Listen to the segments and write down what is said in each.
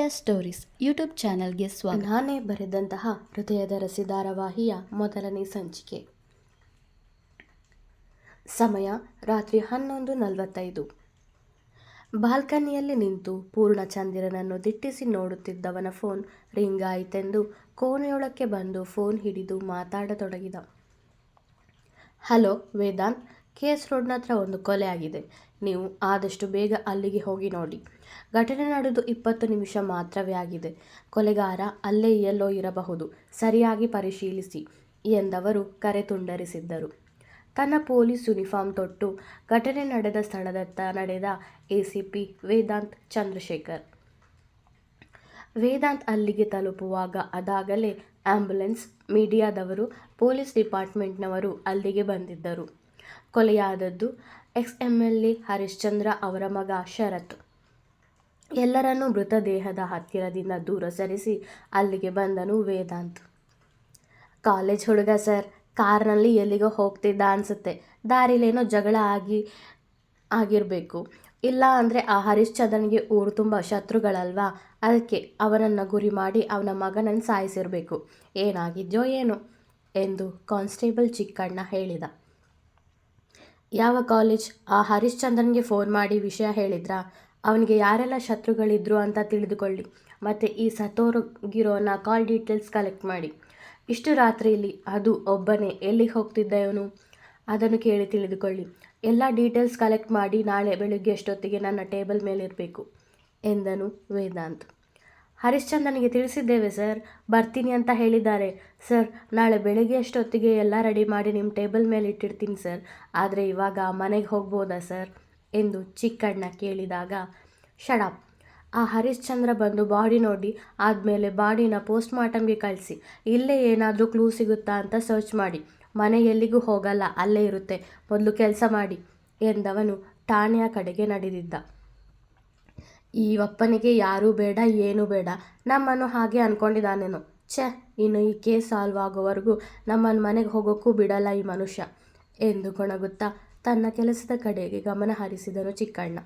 ಕಾವ್ಯ stories YouTube ಚಾನಲ್ಗೆ ಸ್ವಾಗತ. ನಾನೇ ಬರೆದಂತಹ ಹೃದಯದ ರಸಿ ಧಾರಾವಾಹಿಯ ಮೊದಲನೇ ಸಂಚಿಕೆ. ಸಮಯ ರಾತ್ರಿ ಹನ್ನೊಂದು ನಲವತ್ತೈದು. ಬಾಲ್ಕನಿಯಲ್ಲಿ ನಿಂತು ಪೂರ್ಣಚಂದಿರನನ್ನು ದಿಟ್ಟಿಸಿ ನೋಡುತ್ತಿದ್ದವನ ಫೋನ್ ರಿಂಗ್ ಆಯಿತೆಂದು ಕೋಣೆಯೊಳಕ್ಕೆ ಬಂದು ಫೋನ್ ಹಿಡಿದು ಮಾತಾಡತೊಡಗಿದ. ಹಲೋ ವೇದಾಂತ್, ಕೆ ಎಸ್ ರೋಡ್ನ ಹತ್ರ ಒಂದು ಕೊಲೆ ಆಗಿದೆ. ನೀವು ಆದಷ್ಟು ಬೇಗ ಅಲ್ಲಿಗೆ ಹೋಗಿ ನೋಡಿ. ಘಟನೆ ನಡೆದು ಇಪ್ಪತ್ತು ನಿಮಿಷ ಮಾತ್ರವೇ ಆಗಿದೆ. ಕೊಲೆಗಾರ ಅಲ್ಲೇ ಎಲ್ಲೋ ಇರಬಹುದು. ಸರಿಯಾಗಿ ಪರಿಶೀಲಿಸಿ ಎಂದವರು ಕರೆ ತುಂಡರಿಸಿದ್ದರು. ತನ್ನ ಪೊಲೀಸ್ ಯೂನಿಫಾರ್ಮ್ ತೊಟ್ಟು ಘಟನೆ ನಡೆದ ಸ್ಥಳದತ್ತ ನಡೆದ ಎಸಿಪಿ ವೇದಾಂತ್ ಚಂದ್ರಶೇಖರ್. ವೇದಾಂತ್ ಅಲ್ಲಿಗೆ ತಲುಪುವಾಗ ಅದಾಗಲೇ ಆಂಬ್ಯುಲೆನ್ಸ್ ಮೀಡಿಯಾದವರು, ಪೊಲೀಸ್ ಡಿಪಾರ್ಟ್ಮೆಂಟ್ನವರು ಅಲ್ಲಿಗೆ ಬಂದಿದ್ದರು. ಕೊಲೆಯಾದದ್ದು ex M L A Harishchandra ಅವರ ಮಗ ಶರತ್. ಎಲ್ಲರನ್ನೂ ಮೃತದೇಹದ ಹತ್ತಿರದಿಂದ ದೂರ ಸರಿಸಿ ಅಲ್ಲಿಗೆ ಬಂದನು ವೇದಾಂತ್. ಕಾಲೇಜ್ ಹುಡುಗ ಸರ್, ಕಾರ್ನಲ್ಲಿ ಎಲ್ಲಿಗೋ ಹೋಗ್ತಿದ್ದ ಅನಿಸುತ್ತೆ. ದಾರಿಲೇನೋ ಜಗಳ ಆಗಿ, ಆಗಿರಬೇಕು. ಇಲ್ಲ ಅಂದರೆ ಆ ಹರಿಶ್ಚಂದ್ರನಿಗೆ ಊರು ತುಂಬ ಶತ್ರುಗಳಲ್ವಾ? ಅದಕ್ಕೆ ಅವನನ್ನು ಗುರಿ ಮಾಡಿ ಅವನ ಮಗನನ್ನು ಸಾಯಿಸಿರಬೇಕು. ಏನಾಗಿದ್ಯೋ ಏನು ಎಂದು ಕಾನ್ಸ್ಟೇಬಲ್ ಚಿಕ್ಕಣ್ಣ ಹೇಳಿದ. ಯಾವ ಕಾಲೇಜ್? ಆ ಹರಿಶ್ಚಂದ್ರನ್ಗೆ ಫೋನ್ ಮಾಡಿ ವಿಷಯ ಹೇಳಿದ್ರಾ? ಅವನಿಗೆ ಯಾರೆಲ್ಲ ಶತ್ರುಗಳಿದ್ರು ಅಂತ ತಿಳಿದುಕೊಳ್ಳಿ. ಮತ್ತು ಈ ಸತ್ತೋಗಿರೋನ ಕಾಲ್ ಡೀಟೇಲ್ಸ್ ಕಲೆಕ್ಟ್ ಮಾಡಿ. ಇಷ್ಟು ರಾತ್ರಿಯಲ್ಲಿ ಅದು ಒಬ್ಬನೇ ಎಲ್ಲಿಗೆ ಹೋಗ್ತಿದ್ದ ಇವನು ಅದನ್ನು ಕೇಳಿ ತಿಳಿದುಕೊಳ್ಳಿ. ಎಲ್ಲ ಡೀಟೇಲ್ಸ್ ಕಲೆಕ್ಟ್ ಮಾಡಿ ನಾಳೆ ಬೆಳಗ್ಗೆ ಎಷ್ಟೊತ್ತಿಗೆ ನನ್ನ ಟೇಬಲ್ ಮೇಲಿರಬೇಕು? ಎಂದನು ವೇದಾಂತ್. ಹರಿಶ್ಚಂದ್ರನಿಗೆ ತಿಳಿಸಿದ್ದೇವೆ, ಸರ್. ಬರ್ತೀನಿ ಅಂತ ಹೇಳಿದ್ದಾರೆ. ಸರ್, ನಾಳೆ ಬೆಳಗ್ಗೆ ಅಷ್ಟೊತ್ತಿಗೆ ಎಲ್ಲ ರೆಡಿ ಮಾಡಿ ನಿಮ್ಮ ಟೇಬಲ್ ಮೇಲೆ ಇಟ್ಟಿರ್ತೀನಿ, ಸರ್. ಆದರೆ ಇವಾಗ ಮನೆಗೆ ಹೋಗ್ಬೋದಾ, ಸರ್? ಎಂದು ಚಿಕ್ಕಣ್ಣ ಕೇಳಿದಾಗ ಶಡಪ್ ಆ ಹರಿಶ್ಚಂದ್ರ ಬಂದು ಬಾಡಿ ನೋಡಿ, ಆದಮೇಲೆ ಬಾಡಿನ ಪೋಸ್ಟ್ ಮಾರ್ಟಮ್ಗೆ ಕಳಿಸಿ. ಇಲ್ಲೇ ಏನಾದರೂ ಕ್ಲೂ ಸಿಗುತ್ತಾ ಅಂತ ಸರ್ಚ್ ಮಾಡಿ. ಮನೆ ಎಲ್ಲಿಗೂ ಹೋಗಲ್ಲ, ಅಲ್ಲೇ ಇರುತ್ತೆ. ಮೊದಲು ಕೆಲಸ ಮಾಡಿ ಎಂದವನು ಠಾಣೆಯ ಕಡೆಗೆ ನಡೆದಿದ್ದ. ಈ ಒಪ್ಪನಿಗೆ ಯಾರೂ ಬೇಡ, ಏನೂ ಬೇಡ. ನಮ್ಮನ್ನು ಹಾಗೆ ಅಂದ್ಕೊಂಡಿದ್ದಾನೇನೋ ಛೆ, ಇನ್ನು ಈ ಕೇಸ್ ಸಾಲ್ವ್ ಆಗೋವರೆಗೂ ನಮ್ಮನ್ನು ಮನೆಗೆ ಹೋಗೋಕ್ಕೂ ಬಿಡಲ್ಲ ಈ ಮನುಷ್ಯ ಎಂದು ಗೊಣಗುತ್ತಾ ತನ್ನ ಕೆಲಸದ ಕಡೆಗೆ ಗಮನ ಹರಿಸಿದನು ಚಿಕ್ಕಣ್ಣ.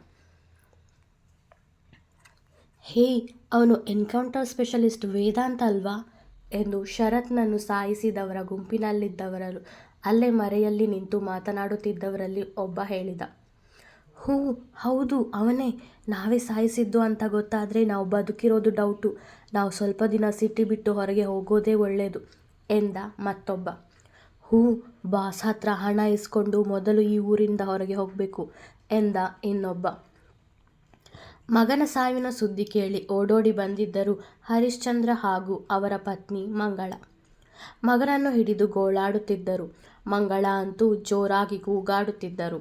ಹೇ, ಅವನು ಎನ್ಕೌಂಟರ್ ಸ್ಪೆಷಲಿಸ್ಟ್ ವೇದಾಂತ ಅಲ್ವಾ? ಎಂದು ಶರತ್ನನ್ನು ಸಾಯಿಸಿದವರ ಗುಂಪಿನಲ್ಲಿದ್ದವರರು ಅಲ್ಲೇ ಮರೆಯಲ್ಲಿ ನಿಂತು ಮಾತನಾಡುತ್ತಿದ್ದವರಲ್ಲಿ ಒಬ್ಬ ಹೇಳಿದ. ಹ್ಞೂ ಹೌದು, ಅವನೇ. ನಾವೇ ಸಾಯಿಸಿದ್ದು ಅಂತ ಗೊತ್ತಾದರೆ ನಾವು ಬದುಕಿರೋದು ಡೌಟು. ನಾವು ಸ್ವಲ್ಪ ದಿನ ಸಿಟಿ ಬಿಟ್ಟು ಹೊರಗೆ ಹೋಗೋದೇ ಒಳ್ಳೆಯದು ಎಂದ ಮತ್ತೊಬ್ಬ. ಹ್ಞೂ ಬಾಸ್ ಹತ್ರ ಹಣ ಇಸ್ಕೊಂಡು ಮೊದಲು ಈ ಊರಿಂದ ಹೊರಗೆ ಹೋಗಬೇಕು, ಎಂದ ಇನ್ನೊಬ್ಬ. ಮಗನ ಸಾವಿನ ಸುದ್ದಿ ಕೇಳಿ ಓಡೋಡಿ ಬಂದಿದ್ದರು ಹರಿಶ್ಚಂದ್ರ ಹಾಗೂ ಅವರ ಪತ್ನಿ ಮಂಗಳ. ಮಗನನ್ನು ಹಿಡಿದು ಗೋಳಾಡುತ್ತಿದ್ದರು. ಮಂಗಳ ಅಂತೂ ಜೋರಾಗಿ ಕೂಗಾಡುತ್ತಿದ್ದರು.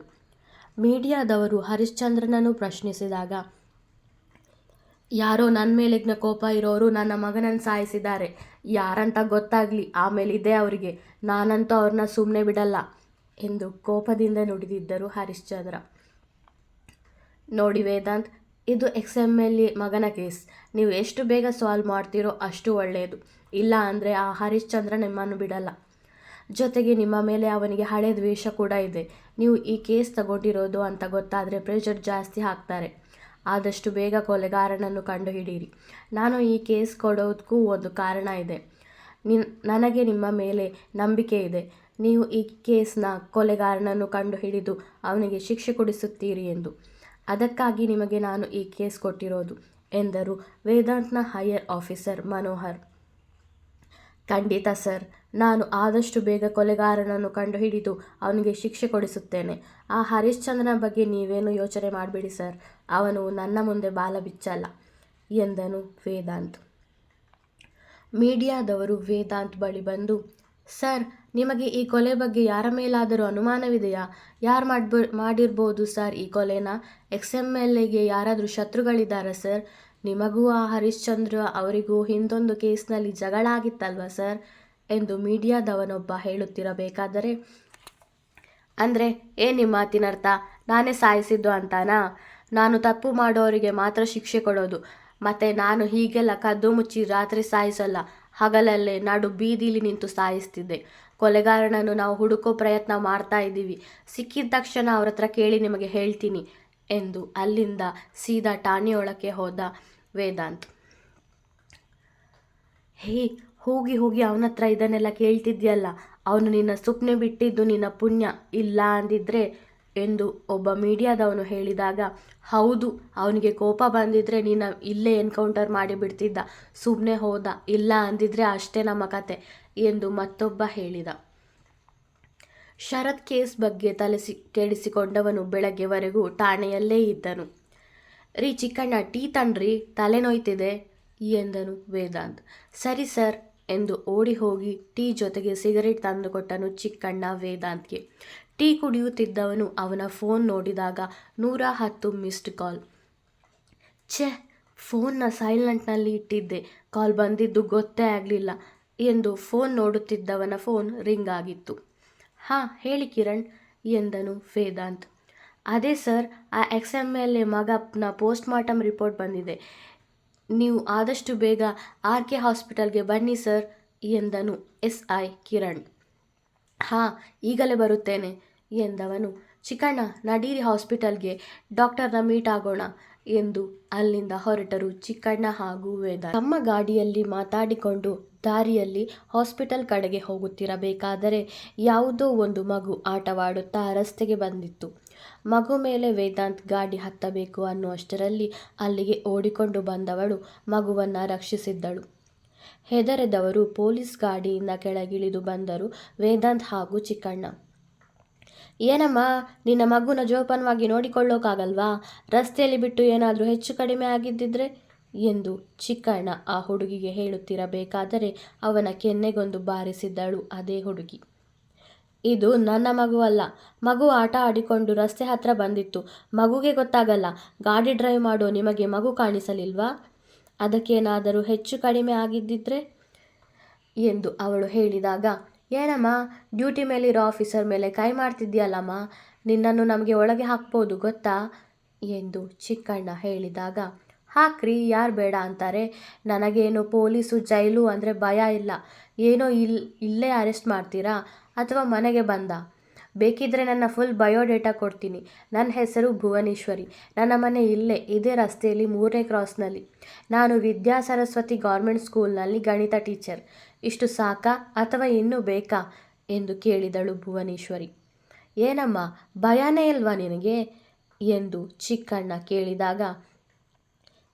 ಮೀಡಿಯಾದವರು ಹರಿಶ್ಚಂದ್ರನನ್ನು ಪ್ರಶ್ನಿಸಿದಾಗ, ಯಾರೋ ನನ್ನ ಮೇಲಿನ ಕೋಪ ಇರೋರು ನನ್ನ ಮಗನನ್ನು ಸಾಯಿಸಿದ್ದಾರೆ. ಯಾರಂತ ಗೊತ್ತಾಗಲಿ ಆಮೇಲೆ ಇದೆ ಅವರಿಗೆ. ನಾನಂತೂ ಅವ್ರನ್ನ ಸುಮ್ಮನೆ ಬಿಡಲ್ಲ ಎಂದು ಕೋಪದಿಂದ ನುಡಿದಿದ್ದರು ಹರಿಶ್ಚಂದ್ರ. ನೋಡಿ ವೇದಾಂತ್, ಇದು ಎಕ್ಸ್ ಎಂ ಎಲ್ ಎ ಮಗನ ಕೇಸ್. ನೀವು ಎಷ್ಟು ಬೇಗ ಸಾಲ್ವ್ ಮಾಡ್ತೀರೋ ಅಷ್ಟು ಒಳ್ಳೆಯದು ಇಲ್ಲ ಅಂದರೆ ಆ ಹರಿಶ್ಚಂದ್ರ ನಿಮ್ಮನ್ನು ಬಿಡಲ್ಲ. ಜೊತೆಗೆ ನಿಮ್ಮ ಮೇಲೆ ಅವನಿಗೆ ಹಳೆ ದ್ವೇಷ ಕೂಡ ಇದೆ. ನೀವು ಈ ಕೇಸ್ ತಗೊಂಡಿರೋದು ಅಂತ ಗೊತ್ತಾದರೆ ಪ್ರೆಷರ್ ಜಾಸ್ತಿ ಹಾಕ್ತಾರೆ. ಆದಷ್ಟು ಬೇಗ ಕೊಲೆಗಾರನನ್ನು ಕಂಡುಹಿಡಿಯಿರಿ. ನಾನು ಈ ಕೇಸ್ ಕೊಡೋದಕ್ಕೂ ಒಂದು ಕಾರಣ ಇದೆ. ನಿನ್, ನನಗೆ ನಿಮ್ಮ ಮೇಲೆ ನಂಬಿಕೆ ಇದೆ. ನೀವು ಈ ಕೇಸ್ನ ಕೊಲೆಗಾರನನ್ನು ಕಂಡುಹಿಡಿದು ಅವನಿಗೆ ಶಿಕ್ಷೆ ಕೊಡಿಸುತ್ತೀರಿ ಎಂದು. ಅದಕ್ಕಾಗಿ ನಿಮಗೆ ನಾನು ಈ ಕೇಸ್ ಕೊಟ್ಟಿರೋದು ಎಂದರು ವೇದಾಂತ್ನ ಹೈಯರ್ ಆಫೀಸರ್ ಮನೋಹರ್. ಖಂಡಿತ ಸರ್. ನಾನು ಆದಷ್ಟು ಬೇಗ ಕೊಲೆಗಾರನನ್ನು ಕಂಡುಹಿಡಿದು ಅವನಿಗೆ ಶಿಕ್ಷೆ ಕೊಡಿಸುತ್ತೇನೆ. ಆ ಹರಿಶ್ಚಂದ್ರನ ಬಗ್ಗೆ ನೀವೇನು ಯೋಚನೆ ಮಾಡಬೇಡಿ ಸರ್. ಅವನು ನನ್ನ ಮುಂದೆ ಬಾಲ ಬಿಚ್ಚಲ್ಲ ಎಂದನು ವೇದಾಂತ್. ಮೀಡಿಯಾದವರು ವೇದಾಂತ್ ಬಳಿ ಬಂದು, ಸರ್, ನಿಮಗೆ ಈ ಕೊಲೆ ಬಗ್ಗೆ ಯಾರ ಮೇಲಾದರೂ ಅನುಮಾನವಿದೆಯಾ? ಯಾರು ಮಾಡ್ಬ, ಮಾಡಿರ್ಬೋದು ಸರ್ ಈ ಕೊಲೆನ? ಎಕ್ಸ್ ಎಂ ಎಲ್ ಎಗೆ ಯಾರಾದರೂ ಶತ್ರುಗಳಿದ್ದಾರಾ ಸರ್? ನಿಮಗೂ ಆ ಹರಿಶ್ಚಂದ್ರ ಅವರಿಗೂ ಹಿಂದೊಂದು ಕೇಸ್ನಲ್ಲಿ ಜಗಳ ಆಗಿತ್ತಲ್ವ ಸರ್? ಎಂದು ಮೀಡಿಯಾದವನೊಬ್ಬ ಹೇಳುತ್ತಿರಬೇಕಾದರೆ, ಅಂದರೆ ಏನು ನಿಮ್ಮ ಮಾತಿನರ್ಥ, ನಾನೇ ಸಾಯಿಸಿದ್ದು ಅಂತಾನಾ? ನಾನು ತಪ್ಪು ಮಾಡೋರಿಗೆ ಮಾತ್ರ ಶಿಕ್ಷೆ ಕೊಡೋದು, ಮತ್ತು ನಾನು ಹೀಗೆಲ್ಲ ಕದ್ದು ಮುಚ್ಚಿ ರಾತ್ರಿ ಸಾಯಿಸಲ್ಲ, ಹಗಲಲ್ಲೇ ನಾಡು ಬೀದಿಲಿ ನಿಂತು ಸಾಯಿಸ್ತಿದ್ದೆ. ಕೊಲೆಗಾರನನ್ನು ನಾವು ಹುಡುಕೋ ಪ್ರಯತ್ನ ಮಾಡ್ತಾ ಇದ್ದೀವಿ. ಸಿಕ್ಕಿದ ತಕ್ಷಣ ಅವ್ರ ಕೇಳಿ ನಿಮಗೆ ಹೇಳ್ತೀನಿ, ಎಂದು ಅಲ್ಲಿಂದ ಸೀದಾ ಠಾಣೆಯೊಳಕ್ಕೆ ಹೋದ ವೇದಾಂತ್ ಹೇ, ಹೋಗಿ ಹೋಗಿ ಅವನ ಹತ್ರ ಇದನ್ನೆಲ್ಲ ಕೇಳ್ತಿದ್ಯಲ್ಲ, ಅವನು ನಿನ್ನ ಸುಪ್ನೆ ಬಿಟ್ಟಿದ್ದು ನಿನ್ನ ಪುಣ್ಯ ಇಲ್ಲ ಅಂದಿದ್ರೆ ಎಂದು ಒಬ್ಬ ಮೀಡಿಯಾದವನು ಹೇಳಿದಾಗ, ಹೌದು, ಅವನಿಗೆ ಕೋಪ ಬಂದಿದ್ರೆ ನೀನು ಇಲ್ಲೇ ಎನ್ಕೌಂಟರ್ ಮಾಡಿಬಿಡ್ತಿದ್ದ ಸುಮ್ಮನೆ ಹೋದ, ಇಲ್ಲ ಅಂದಿದ್ರೆ ಅಷ್ಟೇ ನಮ್ಮ ಕತೆ ಎಂದು ಮತ್ತೊಬ್ಬ ಹೇಳಿದ. ಶರತ್ ಕೇಸ್ ಬಗ್ಗೆ ತಲೆಸಿ, ಕೇಳಿಸಿಕೊಂಡವನು ಬೆಳಗ್ಗೆವರೆಗೂ ಠಾಣೆಯಲ್ಲೇ ಇದ್ದನು. ರೀ ಚಿಕ್ಕಣ್ಣ, ಟೀ ತಣ್ರಿ ತಲೆನೋಯ್ತಿದೆ ಎಂದನು ವೇದಾಂತ್. ಸರಿ ಸರ್ ಎಂದು ಓಡಿ ಹೋಗಿ ಟೀ ಜೊತೆಗೆ ಸಿಗರೇಟ್ ತಂದುಕೊಟ್ಟನು ಚಿಕ್ಕಣ್ಣ ವೇದಾಂತ್ಗೆ. ಟೀ ಕುಡಿಯುತ್ತಿದ್ದವನು ಅವನ ಫೋನ್ ನೋಡಿದಾಗ ನೂರ ಹತ್ತು ಮಿಸ್ಡ್ ಕಾಲ್. ಛೆ, ಫೋನ್ನ ಸೈಲೆಂಟ್ನಲ್ಲಿ ಇಟ್ಟಿದ್ದೆ. ಕಾಲ್ ಬಂದಿದ್ದು ಗೊತ್ತೇ ಆಗಲಿಲ್ಲ ಎಂದು ಫೋನ್ ನೋಡುತ್ತಿದ್ದವನ ಫೋನ್ ರಿಂಗ್ ಆಗಿತ್ತು. ಹಾಂ, ಹೇಳಿ ಕಿರಣ್ ಎಂದನು ವೇದಾಂತ್. ಅದೇ ಸರ್, ಆ ಎಕ್ಸ್ ಎಂ ಎಲ್ ಎ ಮಗನ ಪೋಸ್ಟ್ ಮಾರ್ಟಮ್ ರಿಪೋರ್ಟ್ ಬಂದಿದೆ. ನೀವು ಆದಷ್ಟು ಬೇಗ ಆರ್ ಕೆ ಹಾಸ್ಪಿಟಲ್ಗೆ ಬನ್ನಿ ಸರ್ ಎಂದನು ಎಸ್ ಐ ಕಿರಣ್. ಹಾಂ, ಈಗಲೇ ಬರುತ್ತೇನೆ ಎಂದವನು. ಚಿಕ್ಕಣ್ಣ, ನಡೀರಿ ಹಾಸ್ಪಿಟಲ್ಗೆ, ಡಾಕ್ಟರ್ನ ಮೀಟ್ ಆಗೋಣ ಎಂದು ಅಲ್ಲಿಂದ ಹೊರಟರು ಚಿಕ್ಕಣ್ಣ ಹಾಗೂ ವೇದ. ತಮ್ಮ ಗಾಡಿಯಲ್ಲಿ ಮಾತಾಡಿಕೊಂಡು ದಾರಿಯಲ್ಲಿ ಹಾಸ್ಪಿಟಲ್ ಕಡೆಗೆ ಹೋಗುತ್ತಿರಬೇಕಾದರೆ ಯಾವುದೋ ಒಂದು ಮಗು ಆಟವಾಡುತ್ತಾ ರಸ್ತೆಗೆ ಬಂದಿತ್ತು. ಮಗು ಮೇಲೆ ವೇದಾಂತ್ ಗಾಡಿ ಹತ್ತಬೇಕು ಅನ್ನುವಷ್ಟರಲ್ಲಿ ಅಲ್ಲಿಗೆ ಓಡಿಕೊಂಡು ಬಂದವಳು ಮಗುವನ್ನು ರಕ್ಷಿಸಿದ್ದಳು. ಹೆದರೆದವರು ಪೊಲೀಸ್ ಗಾಡಿಯಿಂದ ಕೆಳಗಿಳಿದು ಬಂದರು ವೇದಾಂತ್ ಹಾಗೂ ಚಿಕ್ಕಣ್ಣ. ಏನಮ್ಮ, ನಿನ್ನ ಮಗುನ ಜೋಪಾನವಾಗಿ ನೋಡಿಕೊಳ್ಳೋಕ್ಕಾಗಲ್ವಾ ರಸ್ತೆಯಲ್ಲಿ ಬಿಟ್ಟು ಏನಾದರೂ ಹೆಚ್ಚು ಕಡಿಮೆ ಆಗಿದ್ದಿದ್ರೆ? ಎಂದು ಚಿಕ್ಕಣ್ಣ ಆ ಹುಡುಗಿಗೆ ಹೇಳುತ್ತಿರಬೇಕಾದರೆ ಅವನ ಕೆನ್ನೆಗೊಂದು ಬಾರಿಸಿದ್ದಳು ಅದೇ ಹುಡುಗಿ. ಇದು ನನ್ನ ಮಗುವಲ್ಲ ಮಗು ಆಟ ಆಡಿಕೊಂಡು ರಸ್ತೆ ಹತ್ರ ಬಂದಿತ್ತು. ಮಗುಗೆ ಗೊತ್ತಾಗಲ್ಲ. ಗಾಡಿ ಡ್ರೈವ್ ಮಾಡೋ ನಿಮಗೆ ಮಗು ಕಾಣಿಸಲಿಲ್ವಾ? ಅದಕ್ಕೇನಾದರೂ ಹೆಚ್ಚು ಕಡಿಮೆ ಆಗಿದ್ದಿದ್ರೆ? ಎಂದು ಅವಳು ಹೇಳಿದಾಗ, ಏನಮ್ಮ, ಡ್ಯೂಟಿ ಮೇಲಿರೋ ಆಫೀಸರ್ ಮೇಲೆ ಕೈ ಮಾಡ್ತಿದ್ದೀಯಲ್ಲಮ್ಮ ನಿನ್ನನ್ನು ನಮಗೆ ಒಳಗೆ ಹಾಕ್ಬೋದು, ಗೊತ್ತಾ? ಎಂದು ಚಿಕ್ಕಣ್ಣ ಹೇಳಿದಾಗ ಹಾಕ್ರಿ, ಯಾರು ಬೇಡ ಅಂತಾರೆ. ನನಗೇನು ಪೊಲೀಸು ಜೈಲು ಅಂದರೆ ಭಯ ಇಲ್ಲ. ಏನೋ ಇಲ್, ಇಲ್ಲೇ ಅರೆಸ್ಟ್ ಮಾಡ್ತೀರಾ? ಅಥವಾ ಮನೆಗೆ ಬಂದ? ಬೇಕಿದ್ರೆ ನನ್ನ ಫುಲ್ ಬಯೋಡೇಟಾ ಕೊಡ್ತೀನಿ. ನನ್ನ ಹೆಸರು ಭುವನೇಶ್ವರಿ. ನನ್ನ ಮನೆ ಇಲ್ಲೇ, ಇದೇ ರಸ್ತೆಯಲ್ಲಿ, ಮೂರನೇ ಕ್ರಾಸ್ನಲ್ಲಿ. ನಾನು ವಿದ್ಯಾ ಸರಸ್ವತಿ ಗೌರ್ಮೆಂಟ್ ಸ್ಕೂಲ್ನಲ್ಲಿ ಗಣಿತ ಟೀಚರ್. ಇಷ್ಟು ಸಾಕಾ ಅಥವಾ ಇನ್ನೂ ಬೇಕಾ? ಎಂದು ಕೇಳಿದಳು ಭುವನೇಶ್ವರಿ. ಏನಮ್ಮ, ಭಯನೇ ಇಲ್ವಾ ನಿನಗೆ? ಎಂದು ಚಿಕ್ಕಣ್ಣ ಕೇಳಿದಾಗ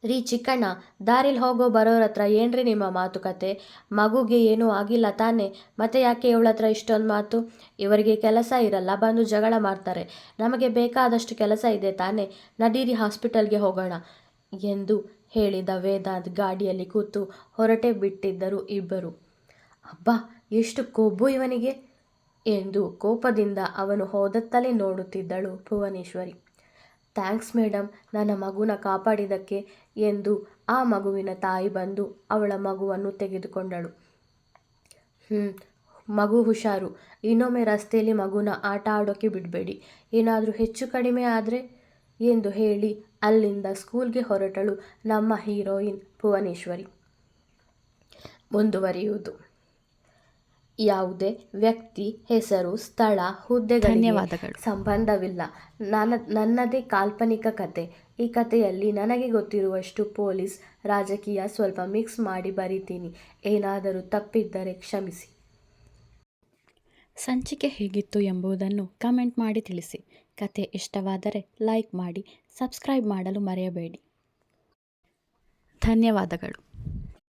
ರೀ ಚಿಕ್ಕಣ್ಣ, ದಾರಿಲಿ ಹೋಗೋ ಬರೋರ ಹತ್ರ ಏನ್ರಿ ನಿಮ್ಮ ಮಾತುಕತೆ? ಮಗುಗೆ ಏನೂ ಆಗಿಲ್ಲ ತಾನೆ, ಮತ್ತೆ ಯಾಕೆ ಇವಳ ಹತ್ರ ಇಷ್ಟೊಂದು ಮಾತು? ಇವರಿಗೆ ಕೆಲಸ ಇರಲ್ಲ, ಬಂದು ಜಗಳ ಮಾಡ್ತಾರೆ. ನಮಗೆ ಬೇಕಾದಷ್ಟು ಕೆಲಸ ಇದೆ ತಾನೆ, ನಡೀರಿ ಹಾಸ್ಪಿಟಲ್ಗೆ ಹೋಗೋಣ ಎಂದು ಹೇಳಿದ ವೇದಾಂತ್ ಗಾಡಿಯಲ್ಲಿ ಕೂತು ಹೊರಟೆ ಬಿಟ್ಟಿದ್ದರು ಇಬ್ಬರು. ಅಬ್ಬಾ, ಎಷ್ಟು ಕೊಬ್ಬು ಇವನಿಗೆ? ಎಂದು ಕೋಪದಿಂದ ಅವನು ಹೋದತ್ತಲೇ ನೋಡುತ್ತಿದ್ದಳು ಭುವನೇಶ್ವರಿ. ಥ್ಯಾಂಕ್ಸ್ ಮೇಡಮ್ ನನ್ನ ಮಗುನ ಕಾಪಾಡಿದ್ದಕ್ಕೆ ಎಂದು ಆ ಮಗುವಿನ ತಾಯಿ ಬಂದು ಅವಳ ಮಗುವನ್ನು ತೆಗೆದುಕೊಂಡಳು. ಹ್ಞೂ ಮಗು ಹುಷಾರು. ಇನ್ನೊಮ್ಮೆ ರಸ್ತೆಯಲ್ಲಿ ಮಗುನ ಆಟ ಆಡೋಕ್ಕೆ ಬಿಡಬೇಡಿ. ಏನಾದರೂ ಹೆಚ್ಚು ಕಡಿಮೆ ಆದರೆ? ಎಂದು ಹೇಳಿ ಅಲ್ಲಿಂದ ಸ್ಕೂಲ್ಗೆ ಹೊರಟಳು ನಮ್ಮ ಹೀರೋಯಿನ್ ಭುವನೇಶ್ವರಿ. ಮುಂದುವರಿಯುವುದು. ಯಾವುದೇ ವ್ಯಕ್ತಿ ಹೆಸರು ಸ್ಥಳ ಹುದ್ದೆಗಳಿಗೆ ಧನ್ಯವಾದಗಳು. ಸಂಬಂಧವಿಲ್ಲ. ನನ್ನ ನನ್ನದೇ ಕಾಲ್ಪನಿಕ ಕತೆ. ಈ ಕಥೆಯಲ್ಲಿ ನನಗೆ ಗೊತ್ತಿರುವಷ್ಟು ಪೊಲೀಸ್ ರಾಜಕೀಯ ಸ್ವಲ್ಪ ಮಿಕ್ಸ್ ಮಾಡಿ ಬರೀತೀನಿ. ಏನಾದರೂ ತಪ್ಪಿದ್ದರೆ ಕ್ಷಮಿಸಿ. ಸಂಚಿಕೆ ಹೇಗಿತ್ತು ಎಂಬುದನ್ನು ಕಮೆಂಟ್ ಮಾಡಿ ತಿಳಿಸಿ. ಕತೆ ಇಷ್ಟವಾದರೆ ಲೈಕ್ ಮಾಡಿ ಸಬ್ಸ್ಕ್ರೈಬ್ ಮಾಡಲು ಮರೆಯಬೇಡಿ. ಧನ್ಯವಾದಗಳು.